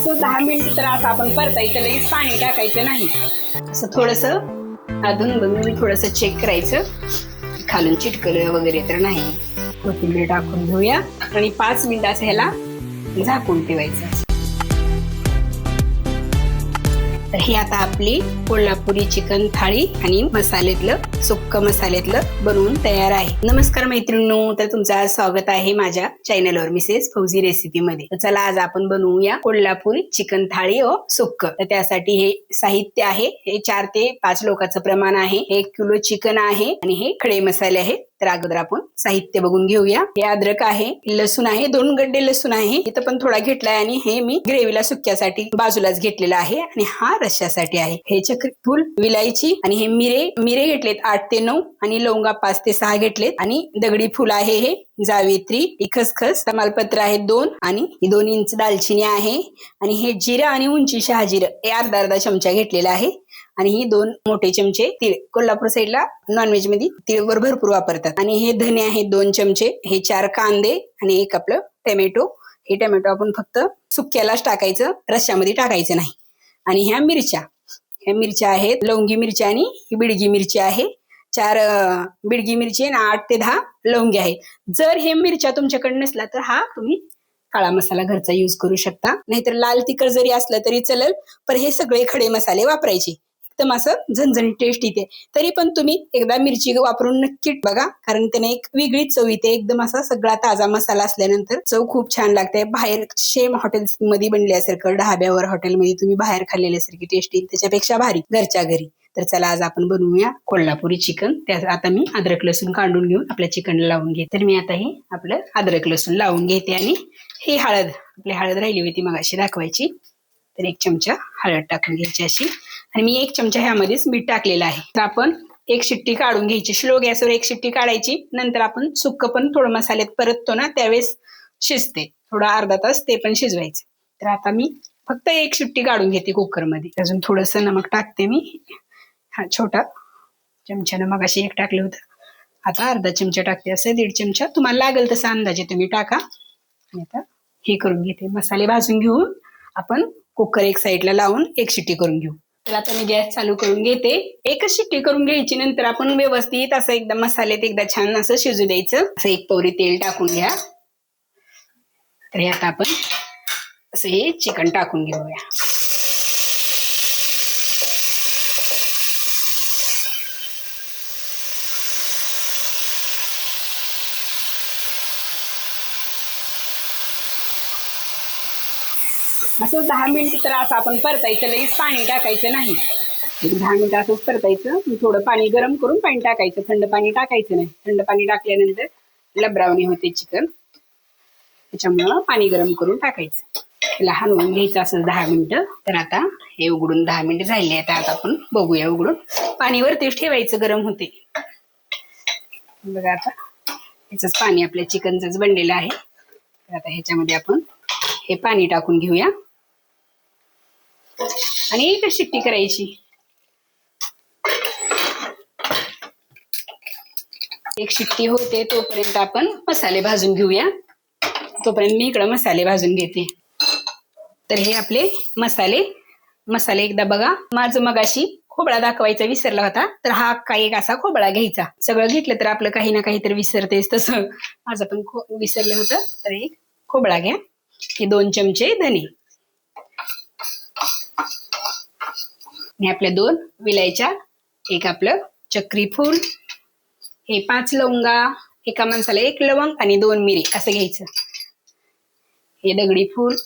असं दहा मिनिट तर असं आपण परतायचं लगेच पाणी टाकायचं नाही. असं थोडस अधून बघून थोडस चेक करायचं. खालून चिटकलं वगैरे तर नाही. कोथिंबीर टाकून घेऊया. आणि पाच मिनिट असं ह्याला झाकून ठेवायचं. तर ही आता आपली कोल्हापुरी चिकन थाळी आणि मसाल्यातलं सुक्क मसाल्यातलं बनवून तयार आहे. नमस्कार मैत्रिणो तर तुमचं स्वागत आहे माझ्या चॅनलवर मिसेस फौजी रेसिपी मध्ये. तर चला आज आपण बनवूया कोल्हापुरी चिकन थाळी व सुक्क. तर त्यासाठी हे साहित्य आहे हे चार ते पाच लोकांचं प्रमाण आहे. एक किलो चिकन आहे आणि हे खडे मसाले आहेत. तर अगोदर आपण साहित्य बघून घेऊया. हे अद्रक आहे लसूण आहे दोन गड्डे लसूण आहे. इथं पण थोडा घेतलाय आणि हे मी ग्रेव्हीला सुक्यासाठी बाजूलाच घेतलेला आहे आणि हा रश्यासाठी आहे. हे चक्रफूल फुल विलायची आणि हे मिरे मिरे घेतलेत आठ ते नऊ आणि लवंगा पाच ते सहा घेतलेत. आणि दगडी फुल आहे हे जावेत्री इखसखस खसखस तमालपत्र आहे दोन आणि ही दोन इंच दालचिनी आहे. आणि हे जिरं आणि उंची शहाजिरं हे अर्धा अर्धा चमचा घेतलेला आहे. आणि ही दोन मोठे चमचे तीळ. कोल्हापूर साईडला नॉनव्हेजमध्ये तिळवर भरपूर वापरतात. आणि हे धने आहेत दोन चमचे. हे चार कांदे आणि एक आपलं टोमॅटो. हे टोमॅटो आपण फक्त सुक्यालाच टाकायचं रश्यामध्ये टाकायचं नाही. आणि ह्या मिरच्या. ह्या मिरच्या आहेत लवंगी मिरच्या आणि ही बिडगी मिरची आहे. चार बिडगी मिरची आणि आठ ते दहा लवंगी आहेत. जर हे मिरच्या तुमच्याकडे नसला तर हा तुम्ही काळा मसाला घरचा यूज करू शकता. नाहीतर लाल तिखट जरी असलं तरी चालेल पण हे सगळे खडे मसाले वापरायचे. एकदम असं झणझणी टेस्ट येते. तरी पण तुम्ही एकदा मिरची वापरून नक्की बघा. कारण त्याने एक वेगळीच चव येते. एकदम असा सगळा ताजा मसाला असल्यानंतर चव खूप छान लागते. बाहेर सेम हॉटेल्समध्ये बनल्यासारखं ढाब्यावर हॉटेलमध्ये तुम्ही बाहेर खाल्लेल्यासारखी टेस्ट येईल. त्याच्यापेक्षा भारी घरच्या घरी. तर चला आज आपण बनवूया कोल्हापुरी चिकन त्या आता मी अद्रक लसूण काढून घेऊन आपल्या चिकनला लावून घेते. तर मी आता हे आपलं अद्रक लसूण लावून घेते आणि ही हळद. आपली हळद राहिली होती मग अशी दाखवायची. तर एक चमचा हळद टाकून घ्यायची अशी. आणि मी एक चमचा ह्यामध्येच मीठ टाकलेलं आहे. तर आपण एक शिट्टी काढून घ्यायची. स्लो गॅसवर एक शिट्टी काढायची. नंतर आपण सुक्क पण थोडं मसाल्यात परततो ना त्यावेळेस शिजते. थोडा अर्धा तास ते पण शिजवायचं. तर आता मी फक्त एक शिट्टी काढून घेते कुकरमध्ये. अजून थोडंसं नमक टाकते मी. हा छोटा चमच्यानं मग अशी एक टाकलं होतं. आता अर्धा चमचा टाकते. असं दीड चमचा. तुम्हाला लागेल तसा अंदाजे तुम्ही टाका. आणि आता हे करून घेते. मसाले भाजून घेऊन आपण कुकर एक साईडला लावून एक शिट्टी करून घेऊ. तर आता मी गॅस चालू करून घेते. एकच शिट्टी करून घ्यायची नंतर आपण व्यवस्थित असं एकदा मसाल्यात एकदा छान असं शिजू द्यायचं. असं एक पवरी तेल टाकून घ्या. तर आता आपण असं हे चिकन टाकून घेऊया. असं दहा मिनिट तर असं आपण परतायचं लगेच पाणी टाकायचं नाही. म्हणजे दहा मिनिट असंच परतायचं थोडं पाणी गरम करून पाणी टाकायचं. थंड पाणी टाकायचं नाही. थंड पाणी टाकल्यानंतर लबरावणी होते चिकन. त्याच्यामुळं पाणी गरम करून टाकायचं. त्याला हलवून घ्यायचं असं दहा मिनिटं. तर आता हे उघडून दहा मिनिटं झाले आता आता आपण बघूया उघडून. पाणीवर तेच ठेवायचं गरम होते. बघा आता. ह्याचंच पाणी आपल्या चिकनचंच बनलेलं आहे. तर आता ह्याच्यामध्ये आपण हे पाणी टाकून घेऊया. आणि एकच शिट्टी करायची. एक शिट्टी होते तोपर्यंत आपण मसाले भाजून घेऊया. तोपर्यंत मी इकडं मसाले भाजून घेते. तर हे आपले मसाले. मसाले एकदा बघा. माझं मगाशी खोबळा दाखवायचा विसरला होता. तर हा काही एक असा खोबळा घ्यायचा. सगळं घेतलं तर आपलं काही ना काहीतरी विसरतेस तसं. माझं पण खो विसरलं होतं. तर एक खोबळा घ्या. हे दोन चमचे धने. आणि आपल्या दोन विलायच्या एक आपलं चक्री फूल हे पाच लवंगा एका माणसाला एक लवंग आणि दोन मिरी असं घ्यायचं. हे दगडी फूल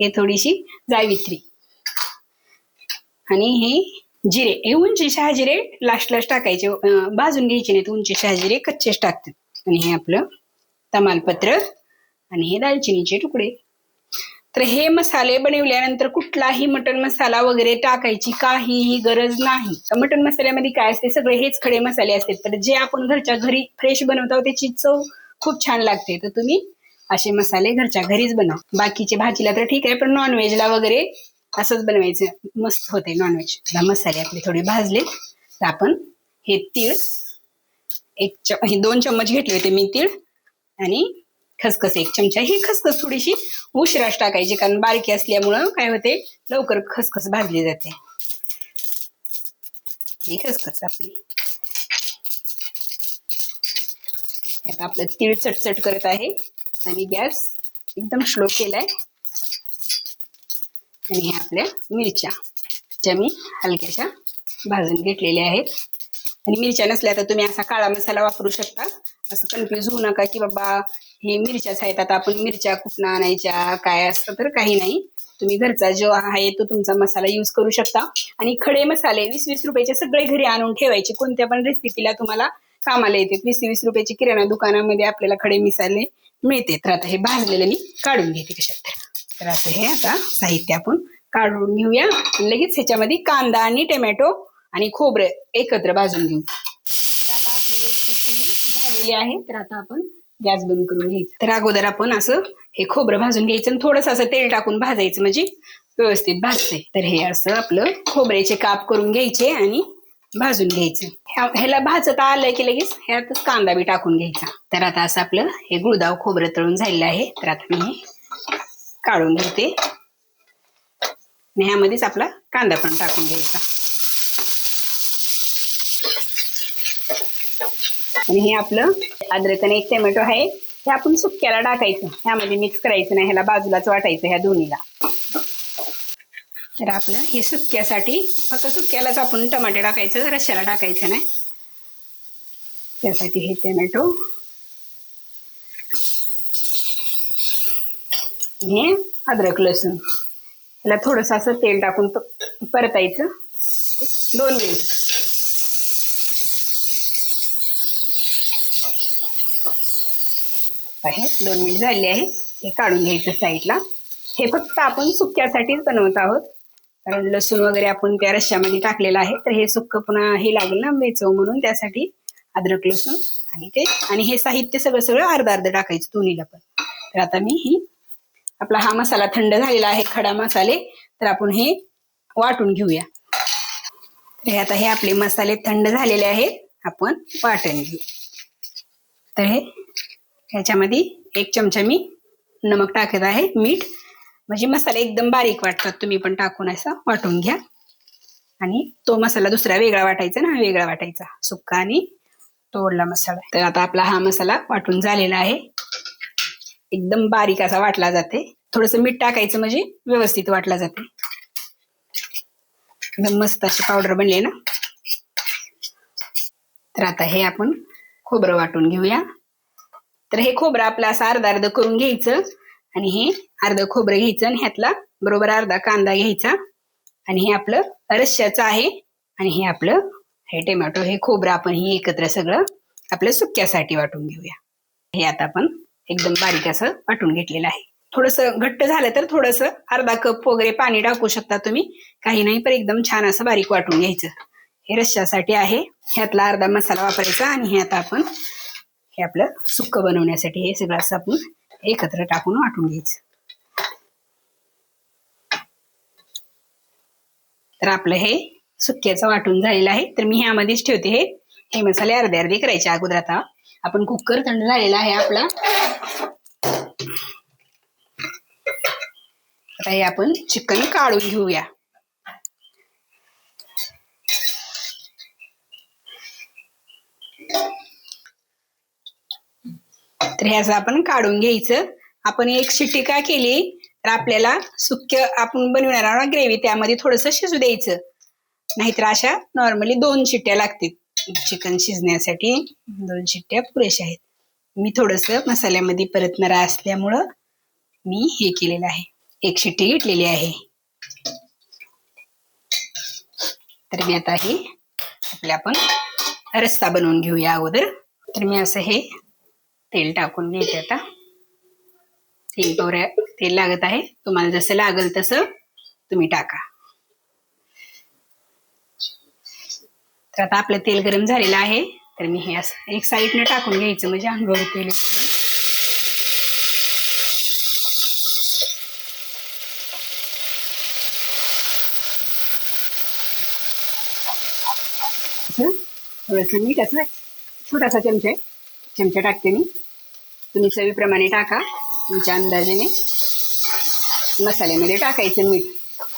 हे थोडीशी जायवित्री. आणि हे जिरे हे उंची शहाजिरे लास्ट लास्ट टाकायचे भाजून घ्यायचे नाहीत उंची शहाजिरे कच्चेच टाकतात. आणि हे आपलं तमालपत्र आणि हे दालचिनीचे तुकडे. तर हे मसाले बनवल्यानंतर कुठलाही मटन मसाला वगैरे टाकायची काहीही गरज नाही. तर मटन मसाल्यामध्ये काय असते? सगळे हेच खडे मसाले असतात. तर जे आपण घरच्या घरी फ्रेश बनवतो त्याची चव खूप छान लागते. तर तुम्ही असे मसाले घरच्या घरीच बनवा. बाकीचे भाजीला तर ठीक आहे पण नॉनव्हेजला वगैरे असंच बनवायचं. मस्त होते नॉनव्हेज मसाले आपले थोडे भाजले. तर आपण हे तीळ एक च हे दोन चम्मच घेतले होते मी तीळ आणि खसखस एक चमचा. ही खसखस थोडीशी उशिराच टाकायची कारण बारकी असल्यामुळं काय होते? लवकर खसखस भाजली जाते. ही खसखस आपली. आपलं तीळ चटचट करत आहे. आणि गॅस एकदम स्लो केलाय. आणि हे आपल्या मिरच्या ज्या मी हलक्याशा भाजून घेतलेल्या आहेत. आणि मिरच्या नसल्या तर तुम्ही असा काळा मसाला वापरू शकता. असं कन्फ्युज होऊ नका की बाबा हे मिरच्याच आहेत. आता आपण मिरच्या कुठनं आणायच्या काय असतं तर काही नाही. तुम्ही घरचा जो आहे तो तुमचा मसाला यूज करू शकता. आणि खडे मसाले वीस वीस रुपयाचे सगळे घरी आणून ठेवायचे. कोणत्या पण रेसिपीला तुम्हाला कामाला येते वीस वीस रुपयाची किराणा दुकानामध्ये आपल्याला खडे मिसाले मिळते तर आता हे भाजलेले मी काढून घेते कशात तर. आता हे आता साहित्य आपण काढून घेऊया. लगेच ह्याच्यामध्ये कांदा आणि टोमॅटो आणि खोबरं एकत्र भाजून घेऊ. तर आता आपली झालेली आहे. तर आता आपण गॅस बंद करून घ्यायचं. तर अगोदर आपण असं हे खोबरं भाजून घ्यायचं आणि थोडंसं असं तेल टाकून भाजायचं म्हणजे व्यवस्थित भाजते तर हे असं आपलं खोबऱ्याचे काप करून घ्यायचे आणि भाजून घ्यायचं. ह्याला भाजत आलं की लगेच? ह्यातच कांदा बी टाकून घ्यायचा. तर आता असं आपलं हे गुळदाव खोबरं तळून झालेलं आहे. तर आता मी हे काढून घेते. आणि ह्यामध्येच आपला कांदा पण टाकून घ्यायचा. आणि हे आपलं अद्रक आणि एक टोमॅटो आहे हे आपण सुक्याला टाकायचं. ह्यामध्ये मिक्स करायचं नाही ह्याला बाजूलाच वाटायचं ह्या दोन्हीला. तर आपलं हे सुक्यासाठी फक्त सुक्यालाच आपण टमाटे टाकायचं रश्याला टाकायचं नाही. त्यासाठी हे टोमॅटो. हे अद्रक लसूण. ह्याला थोडस असं तेल टाकून परतायचं. दोन मिनिट. आहे. दोन मिनिट झाले आहे हे काढून घ्यायचं साईडला. हे फक्त आपण सुक्यासाठीच बनवत आहोत. कारण लसूण वगैरे आपण त्या रश्श्यामध्ये टाकलेलं आहे. तर हे सुक्क पुन्हा हे लागेल ना मेचव म्हणून त्यासाठी अद्रक लसूण आणि ते. आणि हे साहित्य सगळं सगळं अर्ध अर्ध टाकायचं दोन्हीला पण. तर आता मी ही आपला हा मसाला थंड झालेला आहे खडा मसाले. तर आपण हे वाटून घेऊया. तर हे आता हे आपले मसाले थंड झालेले आहेत. आपण वाटण घेऊ. तर हे ह्याच्यामध्ये एक चमचा मी नमक टाकत आहे मीठ. म्हणजे मसाला एकदम बारीक वाटतात तुम्ही पण टाकून असा वाटून घ्या. आणि तो मसाला दुसरा वेगळा वाटायचा ना वेगळा वाटायचा. सुक्का आणि तोडला मसाला. तर आता आपला हा मसाला वाटून झालेला आहे. एकदम बारीक असा वाटला जाते. थोडस मीठ टाकायचं म्हणजे व्यवस्थित वाटला जाते. एकदम मस्त अशी पावडर बनली ना. तर आता हे आपण खोबरं वाटून घेऊया. तर हे खोबरं आपलं असं अर्धा अर्ध करून घ्यायचं. आणि हे अर्ध खोबरं घ्यायचं आणि ह्यातला बरोबर अर्धा कांदा घ्यायचा. आणि हे आपलं रश्श्याचं आहे. आणि हे आपलं हे टोमॅटो हे खोबरं आपण हे एकत्र सगळं आपल्या सुक्यासाठी वाटून घेऊया. हे आता आपण एकदम बारीक असं वाटून घेतलेलं आहे. थोडस घट्ट झालं तर थोडस अर्धा कप वगैरे पाणी टाकू शकता तुम्ही. काही नाही पण एकदम छान असं बारीक वाटून घ्यायचं. हे रश्श्यासाठी आहे. ह्यातला अर्धा मसाला वापरायचा आणि हे आता आपण हे आपलं सुक्क बनवण्यासाठी हे सगळं असं आपण एकत्र टाकून वाटून घ्यायचं. तर आपलं हे सुक्याचं वाटून झालेलं आहे. तर मी ह्यामध्येच ठेवते हे. हे मसाले अर्धे अर्धे करायचे अगोदर आता. आपण कुकर थंड झालेला आहे आपला. आता हे आपण चिकन काढून घेऊया. तर ह्याचं आपण काढून घ्यायचं. आपण एक शिट्टी का केली तर आपल्याला सुक्य आपण बनवणार आहोत ग्रेव्ही त्यामध्ये थोडंसं शिजू द्यायचं. नाहीतर अशा नॉर्मली दोन शिट्ट्या लागतील. चिकन शिजण्यासाठी दोन शिट्ट्या पुरेशा आहेत. मी थोडंसं मसाल्यामध्ये परतणार असल्यामुळं मी हे केलेलं आहे. एक शिट्टी घेतलेली आहे. तर मी आता हे आपल्या आपण रस्सा बनवून घेऊया अगोदर. तर मी असं हे तेल टाकून घेते आता. तीन टोऱ्या तेल लागत आहे. तुम्हाला जसं लागल तसं तुम्ही टाका. तर आता आपलं तेल गरम झालेलं आहे. तर मी हे असं एक साईडनं टाकून घ्यायचं म्हणजे अंगावर तेल थोडस मीठ असं छोटासा चमचा चमचा टाकते मी. तुम्ही चवीप्रमाणे टाका तुमच्या अंदाजाने. मसाल्यामध्ये टाकायचं मीठ.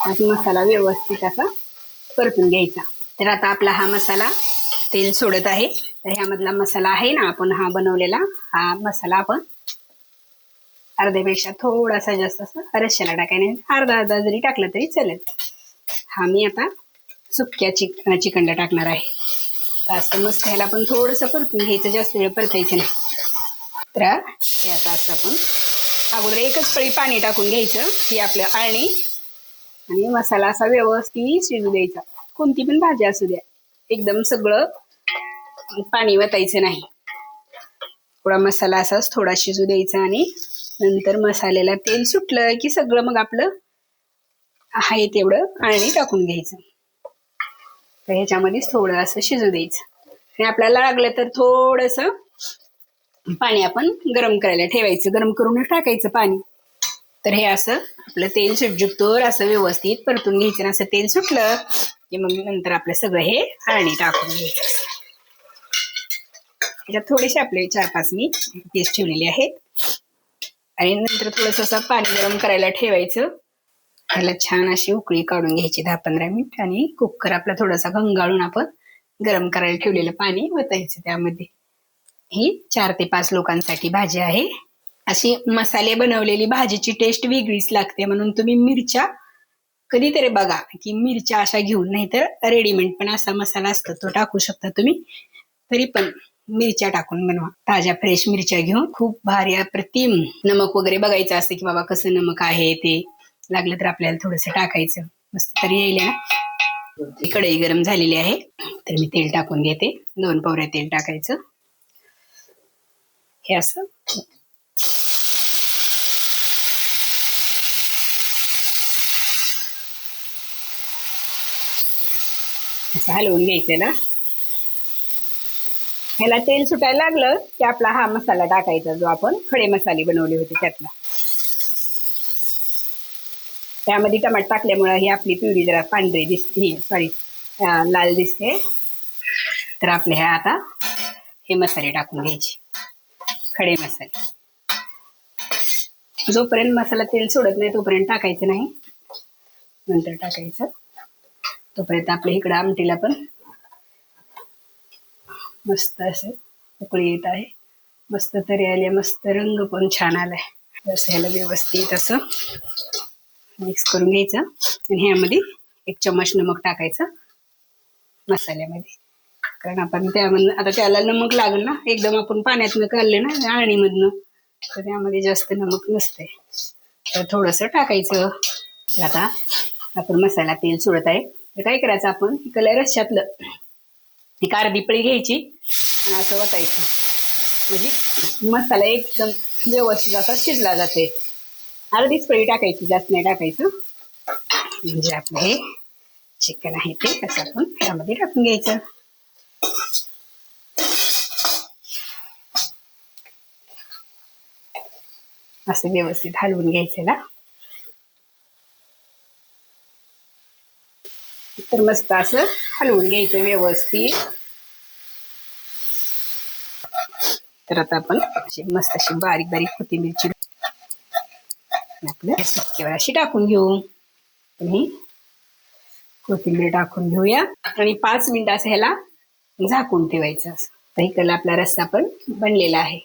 आणि मसाला व्यवस्थित असा परतून घ्यायचा. तर आता आपला हा मसाला तेल सोडत आहे. तर ह्यामधला मसाला आहे ना आपण हा बनवलेला हा मसाला आपण अर्ध्यापेक्षा थोडासा जास्त असं रश्याला टाकायला. अर्धा अर्धा जरी टाकलं तरी चालेल. हा मी आता सुक्या चिक चिकनला टाकणार आहे. असं मस्त ह्याला पण थोडंसं परतून घ्यायचं जास्त वेळ परतायचं नाही. तर हे आता असं आपण अगोदर एकच पळी पाणी टाकून घ्यायचं. ही आपलं आळणी. आणि मसाला असा व्यवस्थित शिजू द्यायचा. कोणती पण भाजी असू द्या. एकदम सगळं पाणी वतायचं नाही. थोडा मसाला असाच थोडा शिजू द्यायचा आणि नंतर मसाल्याला तेल सुटलं की सगळं मग आपलं आहे तेवढं आळणी टाकून घ्यायचं. तर ह्याच्यामध्येच थोडं असं शिजू द्यायचं. आणि आपल्याला लागलं तर थोडस पाणी आपण गरम करायला ठेवायचं. गरम करूनच टाकायचं पाणी. तर हे असं आपलं तेल सुटजुकतोर असं व्यवस्थित परतून घ्यायचं. असं तेल सुटलं की मग नंतर आपलं सगळं हे आळणी टाकून घ्यायचं. त्याच्यात थोडेसे आपले चार पाच मी पीस ठेवलेले आहेत. आणि नंतर थोडस असं पाणी गरम करायला ठेवायचं. त्याला छान अशी उकळी काढून घ्यायची दहा पंधरा मिनिट. आणि कुकर आपला थोडासा घंगाळून आपण गरम करायला ठेवलेलं पाणी वतायचं त्यामध्ये. ही चार ते पाच लोकांसाठी भाजी आहे. अशी मसाले बनवलेली भाजीची टेस्ट वेगळीच लागते. म्हणून तुम्ही मिरच्या कधीतरी बघा की मिरच्या अशा घेऊन नाहीतर रेडीमेड पण असा मसाला असतो तो टाकू शकता तुम्ही. तरी पण मिरच्या टाकून बनवा. ताज्या फ्रेश मिरच्या घेऊन खूप भारी अप्रतिम नमक वगैरे बघायचं असतं की बाबा कसं नमक आहे ते लागलं तर आपल्याला थोडंसं टाकायचं. मस्त तरी येईल ना? कढई गरम झालेली आहे. तर मी तेल टाकून घेते. दोन पावऱ्या तेल टाकायचं. हे असं. असं हलवून घ्यायचं ना. ह्याला तेल सुटायला लागलं की आपला हा मसाला टाकायचा जो आपण खडे मसाले बनवले होते त्यातला. त्यामध्ये टमाट टाकल्यामुळे ही आपली पिवळी जरा पांढरी दिसते सॉरी लाल दिसते. तर आपले ह्या आता हे मसाले टाकून घ्यायचे. खडे मसाले. जोपर्यंत मसाला तेल सोडत नाही तोपर्यंत टाकायचं नाही. नंतर टाकायचं. तोपर्यंत आपल्या इकडं आमटीला पण मस्त असं उकळी येत आहे. मस्त तरी आले मस्त रंग पण छान आलाय. बस ह्याला व्यवस्थित असं मिक्स करून घ्यायचं. आणि ह्यामध्ये एक चम्मच नमक टाकायचं. मसाल्यामध्ये. कारण आपण त्यामधनं आता त्याला नमक लागेल ना एकदम आपण पाण्यातनं काढले ना आळणीमधनं तर त्यामध्ये जास्त नमक नसते तर थोडंसं टाकायचं. आता आपण मसाला तेल सोडत आहे. तर काय करायचं आपण कलर रश्यातलं एक अर्धी पळी घ्यायची आणि असं वतायचं. म्हणजे मसाला एकदम व्यवस्थित असा शिजला जाते अर्धीच पळी टाकायची जास्त नाही टाकायचं. म्हणजे आपलं हे चिकन आहे ते कसं आपण त्यामध्ये टाकून घ्यायचं. असं व्यवस्थित हलवून घ्यायचं ना? तर मस्त असं हलवून घ्यायचं व्यवस्थित. तर आता आपण अशी मस्त अशी बारीक बारीक कोथिंबीरची आपल्या सुक्यावर अशी टाकून घेऊ. आणि कोथिंबीर टाकून घेऊया. आणि पाच मिनिट असं ह्याला झाकून ठेवायचं असं. तर इकडला आपला रस्सा पण बनलेला आहे.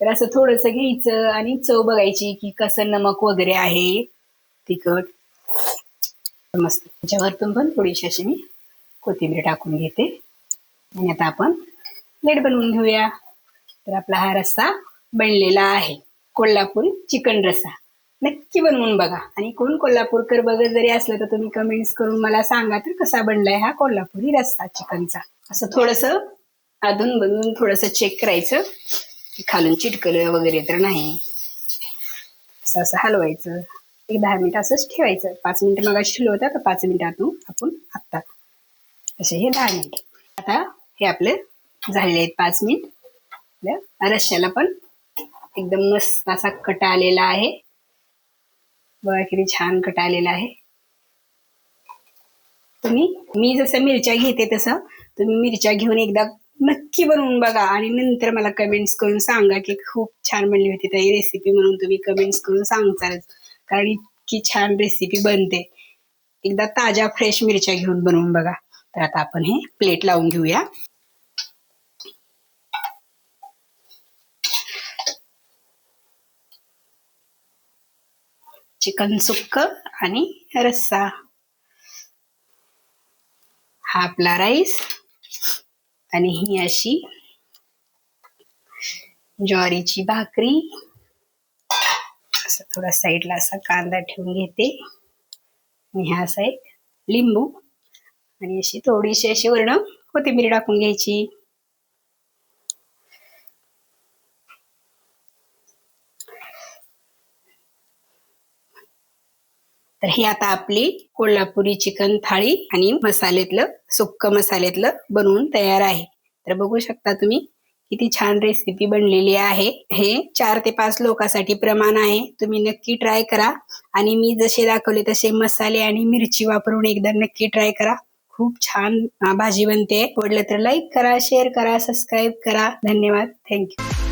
तर असं थोडंसं घ्यायचं आणि चव बघायची की कसं नमक वगैरे आहे. तिखट. मस्त. त्याच्यावरतून पण थोडीशी अशी मी कोथिंबीर टाकून घेते. आणि आता आपण प्लेट बनवून घेऊया. तर आपला हा रस्सा बनलेला आहे. कोल्हापूर चिकन रस्सा. नक्की बनवून बघा. आणि कोण कोल्हापूरकर बघत जरी असलं तर तुम्ही कमेंट्स करून मला सांगा तर कसा बनलाय हा कोल्हापुरी रस्सा चिकनचा. असं थोडंसं अधून बनवून थोडंसं चेक करायचं. की खालून चिटकलं वगैरे तर नाही. असं असं हलवायचं. एक दहा मिनिट असंच ठेवायचं. पाच मिनिटं मग शिलो होतं तर पाच मिनिटातून आपण आत्ता. असे हे दहा मिनिट. आता हे आपले झालेले आहेत पाच मिनिट. आपल्या पण एकदम मस्त असा कटा आलेला आहे. बघा किती छान कटा आलेला आहे. तुम्ही मी जसं मिरच्या घेते तसं तुम्ही मिरच्या घेऊन एकदा नक्की बनवून बघा आणि नंतर मला कमेंट्स करून सांगा की खूप छान बनली होती ताई रेसिपी म्हणून तुम्ही कमेंट्स करून सांगताल कारण इतकी छान रेसिपी बनते. एकदा ताज्या फ्रेश मिरच्या घेऊन बनवून बघा. तर आता आपण हे प्लेट लावून घेऊया. चिकन सुक्क आणि रस्सा. हा आपला राईस आणि ही अशी ज्वारीची भाकरी. असं थोडा साईडला असा कांदा ठेवून घेते. आणि ह्या साईड लिंबू. आणि अशी थोडीशी अशी वर्ण. कोथिंबीर टाकून घ्यायची. तर हे आता आपली कोल्हापुरी चिकन थाळी आणि मसाल्यातलं सुक्क मसाल्यातलं बनवून तयार आहे. तर बघू शकता तुम्ही किती छान रेसिपी बनलेली आहे. हे चार ते पाच लोकांसाठी प्रमाण आहे. तुम्ही नक्की ट्राय करा. आणि मी जसे दाखवले तसे मसाले आणि मिरची वापरून एकदा नक्की ट्राय करा. खूप छान भाजी बनते. आवडलं तर लाईक करा शेअर करा सबस्क्राईब करा. धन्यवाद. थँक्यू